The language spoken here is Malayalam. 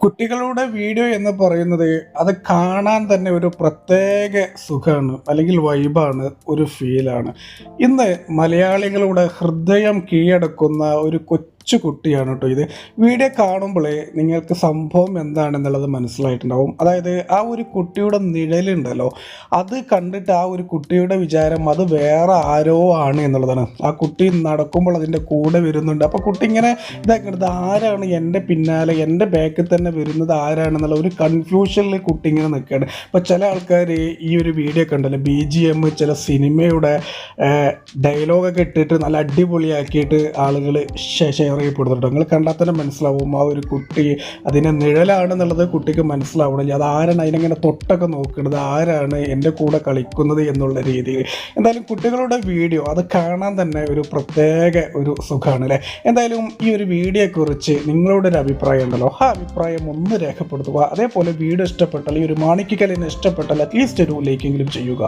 കുട്ടികളുടെ വീഡിയോ എന്ന് പറയുന്നത് അത് കാണാൻ തന്നെ ഒരു പ്രത്യേക സുഖമാണ് അല്ലെങ്കിൽ വൈബാണ് ഒരു ഫീലാണ് ഇന്ന് മലയാളികളുടെ ഹൃദയം കീഴടക്കുന്ന ഒരു കൊച്ചു കുട്ടിയാണ് കേട്ടോ ഇത്. വീഡിയോ കാണുമ്പോഴേ നിങ്ങൾക്ക് സംഭവം എന്താണെന്നുള്ളത് മനസ്സിലായിട്ടുണ്ടാവും. അതായത് ആ ഒരു കുട്ടിയുടെ നിഴലുണ്ടല്ലോ അത് കണ്ടിട്ട് ആ ഒരു കുട്ടിയുടെ വിചാരം അത് വേറെ ആരോ ആണ് എന്നുള്ളതാണ്. ആ കുട്ടി നടക്കുമ്പോൾ അതിന്റെ കൂടെ വരുന്നുണ്ട്. അപ്പോൾ കുട്ടി ഇങ്ങനെ ഇതാക്കുന്നത് ആരാണ് എന്റെ പിന്നാലെ എന്റെ ബാക്കിൽ തന്നെ വരുന്നത് ആരാണെന്നുള്ള ഒരു കൺഫ്യൂഷനിൽ കുട്ടി ഇങ്ങനെ നിൽക്കുകയാണ്. അപ്പോൾ ചില ആൾക്കാർ ഈ ഒരു വീഡിയോ കണ്ടല്ലോ ബി ജി എം ചില സിനിമയുടെ ഡയലോഗൊക്കെ ഇട്ടിട്ട് നല്ല അടിപൊളിയാക്കിയിട്ട് ആളുകൾ ഷെയർ ചെയ്യപ്പെടുന്നുണ്ട് നിങ്ങൾ കണ്ടാൽ തന്നെ മനസ്സിലാവും ആ ഒരു കുട്ടി അതിന്റെ നിഴലാണെന്നുള്ളത് കുട്ടിക്ക് മനസ്സിലാവണില്ല. അത് ആരാണ് അതിനെങ്ങനെ തൊട്ടൊക്കെ നോക്കുന്നത്? ആരാണ് എന്റെ കൂടെ കളിക്കുന്നത് എന്നുള്ള രീതിയിൽ. എന്തായാലും കുട്ടികളുടെ വീഡിയോ അത് കാണാൻ തന്നെ ഒരു പ്രത്യേക ഒരു സുഖമാണ് അല്ലേ എന്തായാലും ഈ ഒരു വീഡിയോയെക്കുറിച്ച് നിങ്ങളുടെ ഒരു അഭിപ്രായം ഉണ്ടല്ലോ. ആ അഭിപ്രായം ഒന്ന് രേഖപ്പെടുത്തുക. അതേപോലെ വീഡിയോ ഇഷ്ടപ്പെട്ടാൽ ഈ ഒരു മാണിക്കലിനെ ഇഷ്ടപ്പെട്ടാൽ അറ്റ്ലീസ്റ്റ് ഒരു ലൈക്കെങ്കിലും ചെയ്യുക.